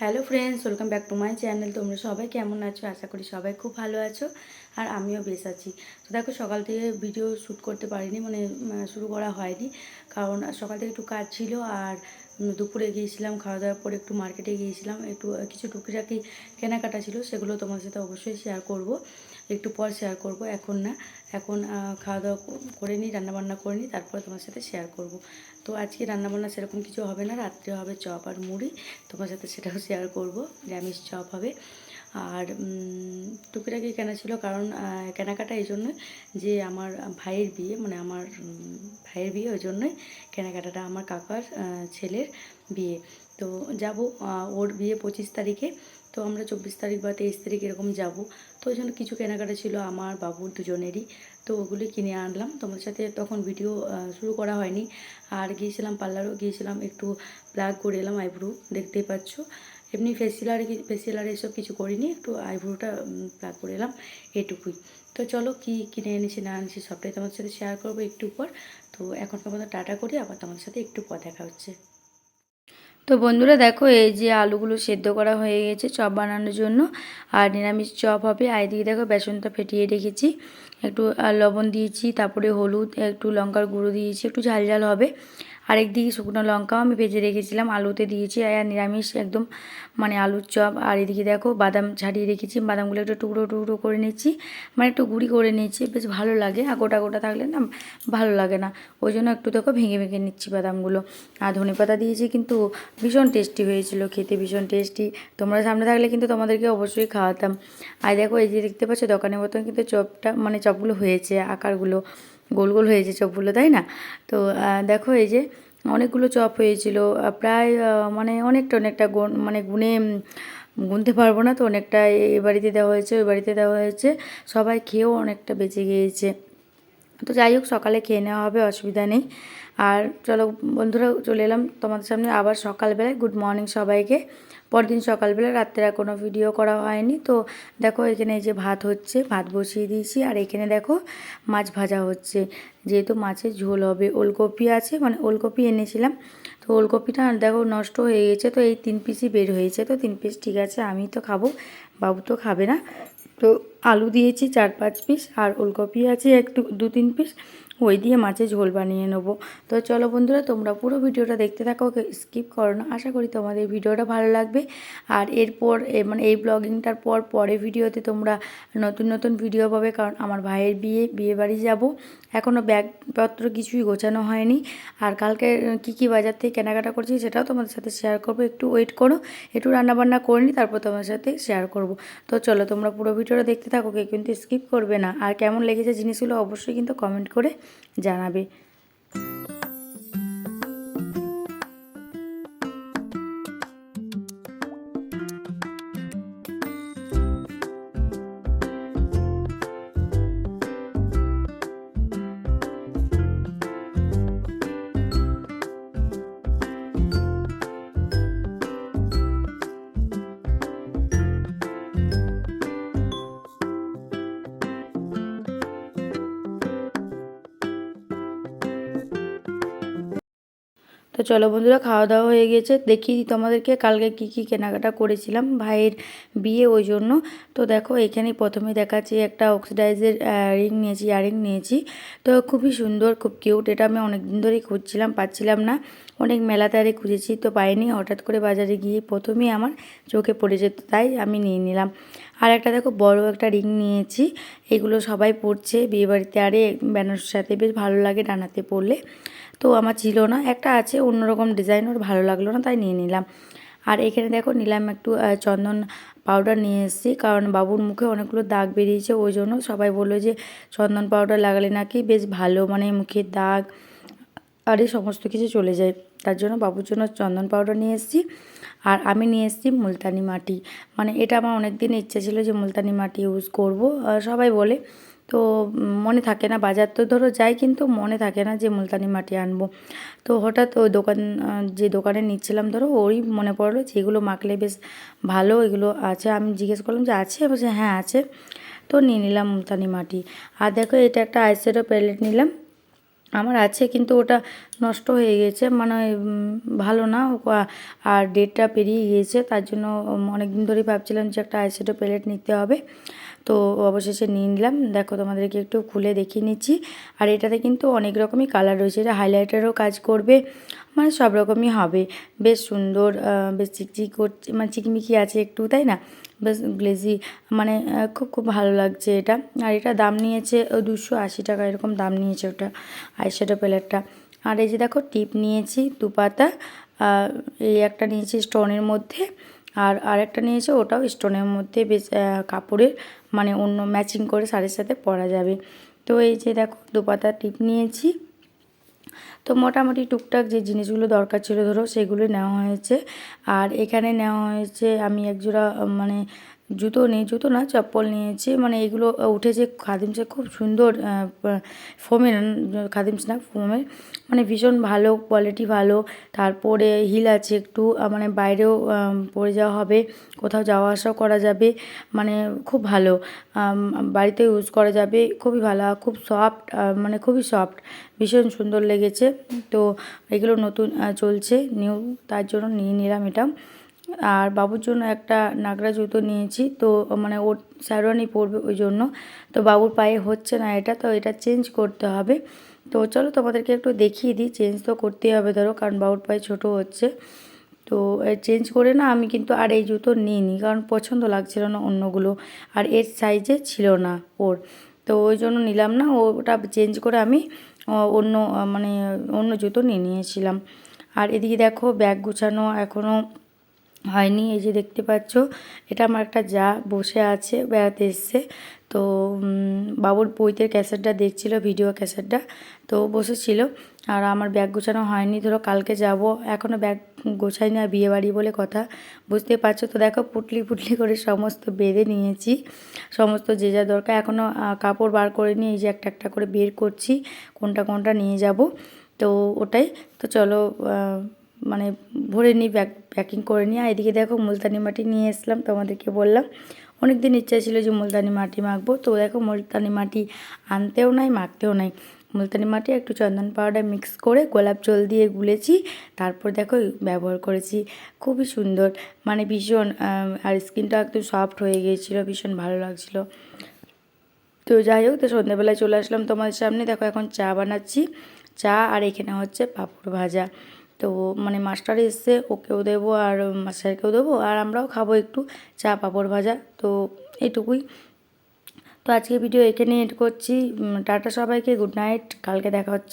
Hello friends, welcome back to my channel. তোমরা সবাই কেমন আছো? আশা করি সবাই খুব ভালো আছো, আর আমিও বেশ আছি। তো দেখো, সকাল থেকে ভিডিও শ্যুট করতে পারিনি মানে শুরু করা হয়নি। কারণ সকাল থেকে একটু কাজ ছিল, আর দুপুরে গিয়েছিলাম খাওয়া দাওয়ার পরে একটু মার্কেটে গিয়েছিলাম। একটু, কিছু টুকিটাকি কেনাকাটা ছিল, সেগুলো তোমার সাথে অবশ্যই শেয়ার করব। একটু পর শেয়ার করব। এখন না, এখন খাওয়া দাওয়া করে নিই, রান্নাবান্না করে নিই, তারপরে তোমার সাথে শেয়ার করব। তো আজকে রান্নাবান্না সেরকম কিছু হবে না, রাত্রে হবে চপ আর মুড়ি। তোমার সাথে সেটাও শেয়ার করব, নিরামিষ চপ হবে। আর টুকিটাকি কেনা ছিল কারণ কেনাকাটা এই জন্যই যে আমার ভাইয়ের বিয়ে মানে আমার ভাইয়ের বিয়ে, ওই জন্যই কেনাকাটাটা আমার কাকার ছেলের। বিয়ে। তো যাব ওর বিয়ে পঁচিশ তারিখে, তো আমরা চব্বিশ তারিখ বা তেইশ তারিখ এরকম যাব। তো ওই জন্য কিছু কেনাকাটা ছিল আমার বাবুর দুজনেরই, তো ওগুলি কিনে আনলাম। তোমার সাথে তখন ভিডিও শুরু করা হয়নি। আর গিয়েছিলাম পার্লারও, গিয়েছিলাম একটু প্লাগ করে এলাম আইব্রো, দেখতেই পাচ্ছ। এমনি ফেসিয়াল ফেসিয়াল এসব কিছু করিনি, একটু আইব্রোটা প্লাগ করে এলাম এটুকুই। তো চলো কি কিনে এনেছি, না এনেছি সবটাই তোমার সাথে শেয়ার করব একটু পর। তো এখনকার পর্যন্ত টাটা করি, আবার তোমার সাথে একটু পর দেখা হচ্ছে। তো বন্ধুরা দেখো, এই যে আলুগুলো সেদ্ধ করা হয়ে গেছে চপ বানানোর জন্য। আর নিরামিষ চপ হবে। আর এদিকে দেখো, বেসনটা ফেটিয়ে রেখেছি। একটু লবণ দিয়েছি, তারপরে হলুদ, একটু লঙ্কার গুঁড়ো দিয়েছি, একটু ঝাল ঝাল হবে। আরেকদিকে শুকনো লঙ্কাও আমি ভেজে রেখেছিলাম। আলুতে দিয়েছি আর নিরামিষ একদম মানে আলুর চপ। আর এদিকে দেখো বাদাম ছাড়িয়ে রেখেছি, বাদামগুলো একটু টুকরো টুকরো করে নিচ্ছি মানে একটু গুঁড়ি করে নিয়েছি বেশ ভালো লাগে। আর গোটা গোটা থাকলে না ভালো লাগে না। ওই জন্য একটু দেখো ভেঙে ভেঙে নিচ্ছি বাদামগুলো। আর ধনে পাতা দিয়েছি কিন্তু ভীষণ টেস্টি হয়েছিল, খেতে ভীষণ টেস্টি। তোমরা সামনে থাকলে কিন্তু তোমাদেরকে অবশ্যই খাওয়াতাম। আর দেখো এই যে দেখতে পাচ্ছ দোকানের মতন কিন্তু চপটা মানে চপগুলো হয়েছে, আকারগুলো। গোল গোল হয়েছে চপগুলো, তাই না? তো দেখো এই যে অনেকগুলো চপ হয়েছিল প্রায় মানে অনেকটা অনেকটা মানে গুনে গুনতে পারব না তো অনেকটা। এ বাড়িতে দেওয়া হয়েছে, ওই বাড়িতে দেওয়া হয়েছে, সবাই খেয়েও অনেকটা বেঁচে গিয়েছে। তো যাই হোক, সকালে খেয়ে নেওয়া হবে, অসুবিধা নেই। আর চলো বন্ধুরা চলে এলাম তোমাদের সামনে আবার সকালবেলায়। গুড মর্নিং সবাইকে। পরদিন সকালবেলা রাত্রে কোনো ভিডিও করা হয়নি। তো দেখো এখানে যে ভাত হচ্ছে, ভাত বসিয়ে দিয়েছি। আর এখানে দেখো মাছ ভাজা হচ্ছে। যেহেতু মাছের ঝোল হবে, ওলকপি আছে মানে ওলকপি এনেছিলাম। তো ওলকপিটা দেখো নষ্ট হয়ে গেছে, তো এই তিন পিসই বের হয়েছে। তো তিন পিস ঠিক আছে আমি তো খাব, বাবু তো খাবে না। তো আলু দিয়েছি চার পাঁচ পিস আর ওলকপি আছে একটু, দু তিন পিস ওই দিয়ে মাছের ঝোল বানিয়ে নেব। তো চলো বন্ধুরা, তোমরা পুরো ভিডিওটা দেখতে থাকো স্কিপ করো না। আশা করি তোমাদের ভিডিওটা ভালো লাগবে। আর এরপর মানে এই ব্লগিংটার পর পরে ভিডিওতে তোমরা নতুন নতুন ভিডিও পাবে, কারণ আমার ভাইয়ের বিয়ে বিয়ে বাড়ি যাব। এখনও ব্যাগপত্র কিছুই গোছানো হয়নি। আর কালকে কী কী বাজার থেকে কেনাকাটা করছি সেটাও তোমাদের সাথে শেয়ার করব। একটু ওয়েট করো, একটু রান্নাবান্না করে নিই তারপর তোমার সাথে শেয়ার করব। তো চলো, তোমরা পুরো ভিডিওটা দেখতে থাকো কিন্তু স্কিপ করবে না। আর কেমন লেগেছে জিনিসগুলো অবশ্যই কিন্তু কমেন্ট করে জানাবে। চলো বন্ধুরা, খাওয়া দাওয়া হয়ে গেছে। দেখি তোমাদেরকে, কালকে কি কি কেনাকাটা করেছিলাম ভাইয়ের বিয়ে ওই জন্য। তো দেখো এখানে প্রথমে দেখাচ্ছি একটা অক্সিডাইজের রিং নিয়েছি ইয়ারিং নিয়েছি। তো খুবই সুন্দর, খুব কিউট এটা আমি অনেক দিন ধরেই খুঁজছিলাম, পাচ্ছিলাম না। অনেক মেলাতে আরে খুঁজেছি, তো পাইনি। হঠাৎ করে বাজারে গিয়ে প্রথমেই আমার চোখে পড়েছে তো তাই আমি নিয়ে নিলাম। আর একটা দেখো, বড় একটা রিং নিয়েছি। এগুলো সবাই পড়ছে বিয়েবাড়িতে। আরে বেনারসের সাথে বেশ ভালো লাগে ডানাতে পরলে। তো আমার ছিল না, একটা আছে, অন্যরকম ডিজাইন ওর ভালো লাগল না, তাই নিয়ে নিলাম। আর এখানে দেখো, নিলাম একটু চন্দন পাউডার নিয়ে এসেছি, কারণ বাবুর মুখে অনেকগুলো দাগ বেরিয়েছে, ওই জন্য সবাই বলল যে, চন্দন পাউডার লাগালে নাকি বেশ ভালো মানে মুখের দাগ, আর এই সমস্ত কিছু চলে যায়। তার জন্য বাবুর জন্য চন্দন পাউডার নিয়ে এসেছি, আর আমি নিয়ে এসেছি মুলতানি মাটি। মানে এটা আমার অনেক দিন ইচ্ছে ছিল যে, মুলতানি মাটি ইউজ করব সবাই বলে তো মনে থাকে না, বাজার তো ধরো যাই, কিন্তু মনে থাকে না যে মুলতানি মাটি আনব। তো হঠাৎ ওই দোকান, যে দোকানে নিচ্ছিলাম, ধরো ওই মনে পড়ল যে এগুলো মাখলে বেশ ভালো, এগুলো আছে। আমি জিজ্ঞেস করলাম যে আছে? বলছে হ্যাঁ আছে। তো নিয়ে নিলাম মুলতানি মাটি। আর দেখো, এটা একটা আইশ্যাডো প্যালেট নিলাম। আমার আছে, কিন্তু ওটা নষ্ট হয়ে গেছে মানে ভালো না। আর ডেটটা পেরিয়ে গিয়েছে, তার জন্য অনেক দিন ধরেই ভাবছিলাম যে একটা আইশ্যাডো প্যালেট নিতে হবে। তো অবশেষে নিয়ে নিলাম। দেখো তোমাদেরকে একটু খুলে দেখিয়ে নিচ্ছি। আর এটাতে কিন্তু অনেক রকমই কালার রয়েছে। এটা হাইলাইটারও কাজ করবে মানে সব রকমই হবে। বেশ সুন্দর বেশ চিকচিক করছে মানে চিকমিকি আছে একটু, তাই না? বেশ গ্লেজি মানে খুব খুব ভালো লাগছে এটা। আর এটা দাম নিয়েছে দুশো আশি টাকা, এরকম দাম নিয়েছে ওটা আইশ্যাডো প্যালেটটা আর এই যে দেখো টিপ নিয়েছি দু পাতা এই একটা নিয়েছি স্টোনের মধ্যে। আর আরেকটা নিয়েছে, ওটাও স্টোনের মধ্যে বেশ কাপড়ের মানে অন্য ম্যাচিং করে শাড়ির সাথে পরা যাবে। তো এই যে দেখো দু পাতা টিপ নিয়েছি। তো মোটামুটি টুকটাক যে জিনিসগুলো দরকার ছিল, ধরো সেগুলো নেওয়া হয়েছে। আর এখানে নেওয়া হয়েছে, আমি একজোড়া মানে জুতো নেই, জুতো না, চপ্পল নিয়েছি। মানে এগুলো উঠেছে খাদিমসে খুব সুন্দর ফোমের খাদিমস না, ফোমের। মানে ভীষণ ভালো কোয়ালিটি ভালো। তারপরে হিল আছে একটু মানে বাইরেও পরে যাওয়া হবে, কোথাও যাওয়া আসাও করা যাবে মানে খুব ভালো। বাড়িতে ইউজ করা যাবে, খুবই ভালো খুব সফট মানে খুবই সফট ভীষণ সুন্দর লেগেছে। তো এগুলো নতুন চলছে নিউ তার জন্য নিয়ে নিলাম এটা। আর বাবুর জন্য একটা নাগরা জুতো নিয়েছি। তো মানে ওর স্যারওয়ানি পরবে ওই জন্য। তো বাবুর পায়ে হচ্ছে না এটা, তো এটা চেঞ্জ করতে হবে। তো চলো তোমাদেরকে একটু দেখিয়ে দিই, চেঞ্জ তো করতেই হবে ধরো, কারণ বাবুর পায়ে ছোটো হচ্ছে। তো চেঞ্জ করে না আমি কিন্তু আর এই জুতো নিইনি, কারণ পছন্দ লাগছিল না অন্যগুলো। আর এর সাইজে ছিল না ওর। তো ওই জন্য নিলাম না, ওটা চেঞ্জ করে আমি অন্য মানে অন্য জুতো নিয়ে নিয়েছিলাম। আর এদিকে দেখো ব্যাগ গুছানো এখনও হয়নি, এই যে দেখতে পাচ্ছ, এটা আমার একটা যা বসে আছে, বেড়াতে এসছে। তো বাবুর বইতের ক্যাসেটটা দেখছিল, ভিডিও ক্যাসেটটা, তো বসেছিল। আর আমার ব্যাগ গোছানো হয়নি, ধরো কালকে যাব এখনও ব্যাগ গোছাই না বিয়ে বাড়ি বলে কথা। বুঝতে পারছ তো, দেখো পুটলি পুটলি করে সমস্ত বেঁধে নিয়েছি, সমস্ত যে যা দরকার। এখনও কাপড় বার করে নিয়ে এই যে একটা একটা করে বের করছি, কোনটা কোনটা নিয়ে যাব। তো ওটাই, তো চলো মানে ভরে নিই ব্যাগ প্যাকিং করে আর এদিকে দেখো মুলতানি মাটি নিয়ে এসলাম, তোমাদেরকে বললাম। অনেক দিন ইচ্ছা ছিল যে মুলতানি মাটি মাখবো। তো দেখো মুলতানি মাটি আনতেও নাই, মাখতেও নাই। মুলতানি মাটি একটু চন্দন পাউডার মিক্স করে গোলাপ জল দিয়ে গুলেছি। তারপর দেখো ব্যবহার করেছি। খুবই সুন্দর। মানে ভীষণ আর স্কিনটা একটু সফট হয়ে গিয়েছিল, ভীষণ ভালো লাগছিল। তো যাই হোক, তো সন্ধ্যেবেলায় চলে আসলাম তোমাদের সামনে। দেখো এখন চা বানাচ্ছি। চা আর এখানে হচ্ছে পাঁপড় ভাজা। তো মানে মাস্টার এসছে, ওকেও দেবো আর মাস্টারকেও দেবো আর আমরাও খাব একটু চা, পাঁপড় ভাজা, তো এইটুকুই তো আজকে ভিডিও এখানে এড করছি। টাটা সবাইকে গুড নাইট কালকে দেখা হচ্ছে।